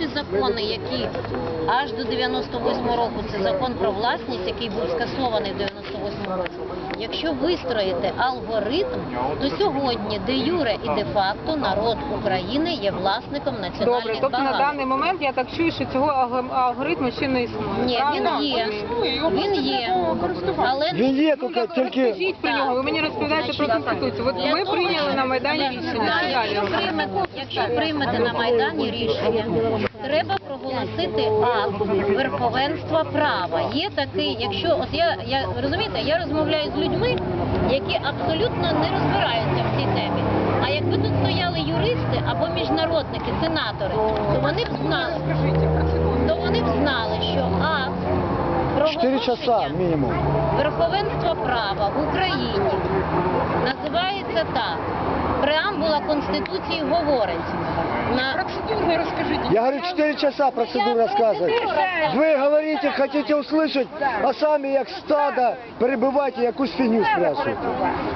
інші закони, які аж до 98 року, це закон про власність, який був скасований в 98 році. Якщо вистроїти алгоритм, то сьогодні де юре і де факто народ України є власником Добре, національних тобто на даний момент я так чую, що цього алгоритму ще не існує. Ні, він є. Він є. Але Він є, Ну, тільки, розкажіть про нього, ви мені розповідаєте про Конституцію. От ми прийняли на Майдані рішення. Що далі? Якщо приймете на Майдані рішення, треба проголосити акт верховенства права. Є такий, якщо от я, я розумієте, я розмовляю з людьми, які абсолютно не розбираються в цій темі. А якби тут стояли юристи або міжнародники, сенатори, то вони б знали, то вони б знали, що акт 4 часа проголошення мінімум. Верховенство права в Україні називається так. Преамбула Конституції говорить На... Процедурно розкажіть. Я говорю, 4 часа процедуру рассказывать. Вы говорите, хотите услышать, а самі як стадо перебиваєте якусь фігню спрашуєте.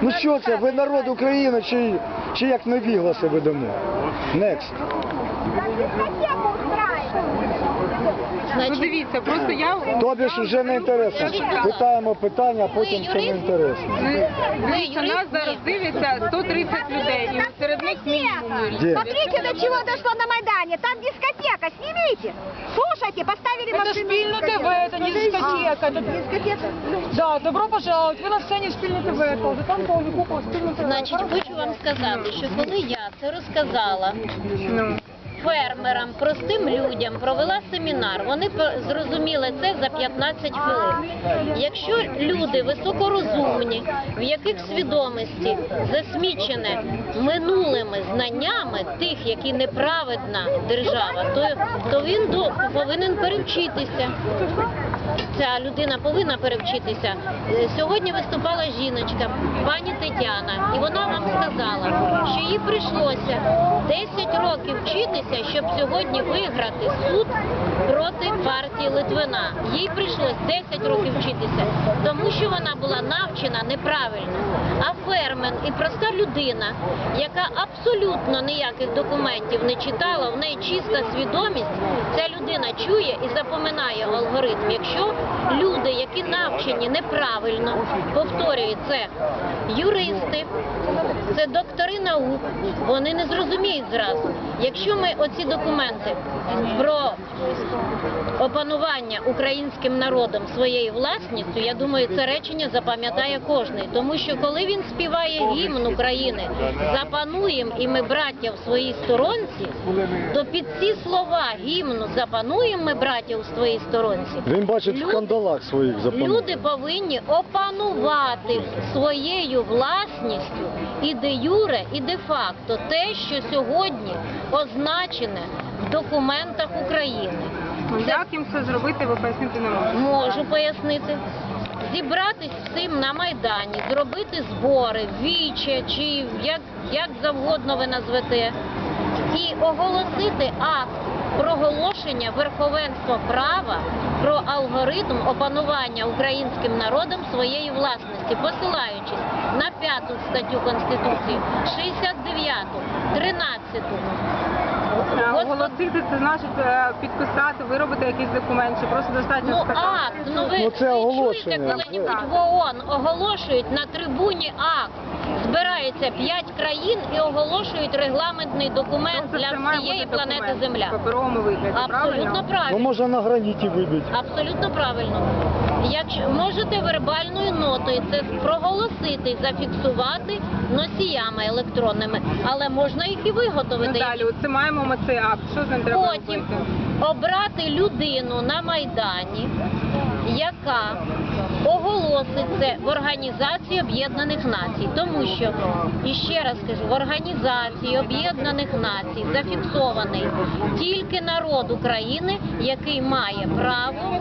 Ну що це, ви народ України чи, чи як невігласи ведемо? Next. Ну Значить, дивіться, просто я... Тобі ж вже не інтересно. Питаємо питання, а потім це не інтересно. Ну, Дивіться, нас зараз дивляться 130 людей, і серед них мінімум юристів. Де? Смотрите, до чего дошло на Майдане. Там дискотека, снимите. Слушайте, поставили Это машину. Шпильна ТВ, это не дискотека. Это... Дискотека. Да, добро пожаловать. Ви на сцені Шпильна ТВ. тоже. Там повні купол Шпильна ТВ. значить, хочу вам сказати, що коли я це розказала Ну, фермерам, простим людям, провела семінар, вони зрозуміли це за 15 хвилин. Якщо люди високорозумні, в яких свідомості засмічене минулими знаннями тих, які неправедна держава, то, то він повинен перевчитися. Ця людина повинна перевчитися. Е, Сьогодні виступала жіночка, пані Тетяна, і вона вам сказала, що їй прийшлося 10 років вчитися, щоб сьогодні виграти суд проти партії Литвина. Їй прийшлось 10 років вчитися, тому що вона була навчена неправильно. А фермен і проста людина, яка абсолютно ніяких документів не читала, в неї чиста свідомість, ця людина чує і запоминає алгоритм. Якщо люди, які навчені неправильно, повторюю, це юристи, це доктори наук, вони не зрозуміють зразу. Якщо ми оці документи про опанування українським народом своєю власністю, я думаю, це речення запам'ятає кожний. Тому що коли він співає гімн України, запануєм і ми браття в своїй сторонці, то під ці слова гімну запануєм ми браття у своїй сторонці. Він бачить в Люди- кандалах своїх запанув. Люди повинні опанувати своєю власністю і де юре, і де факто те, що сьогодні означене в документах України. ну, як їм це зробити, ви пояснити не можете. Можу пояснити. Зібратись всім на Майдані, зробити збори, віче чи як, як завгодно ви назвете, і оголосити акт проголошення верховенства права про алгоритм опанування українським народом своєї власності, посилаючись на п'яту статтю Конституції, 69, 13. А Оголосити це значить е, підписати, виробити якийсь документ, чи просто достатньо Ну, сказати. акт, ну ви, Ну, це ви чуєте коли-небудь в ООН оголошують на трибуні акт. Збирається п'ять країн і оголошують регламентний документ Тобто для має всієї бути планети документ Земля. В паперовому вигляді, Абсолютно правильно? Ну правильно. можна на граніті вибити. Абсолютно правильно. Якщо можете вербальною нотою це проголосити і зафіксувати носіями електронними, але можна їх і Ну, виготовити. далі, от це маємо ми цей акт. Що з ним треба Потім робити? обрати людину на Майдані, яка оголосить це в Організації Об'єднаних Націй. Тому що, і ще раз кажу, в Організації Об'єднаних Націй зафіксований тільки народ України, який має право,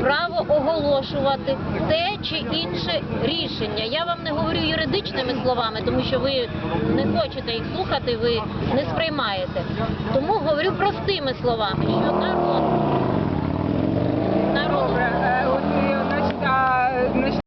право оголошувати те чи інше рішення. Я вам не говорю юридичними словами, тому що ви не хочете їх слухати, ви не сприймаєте. Тому говорю простими словами, що народ Добре, е, от, е, значить,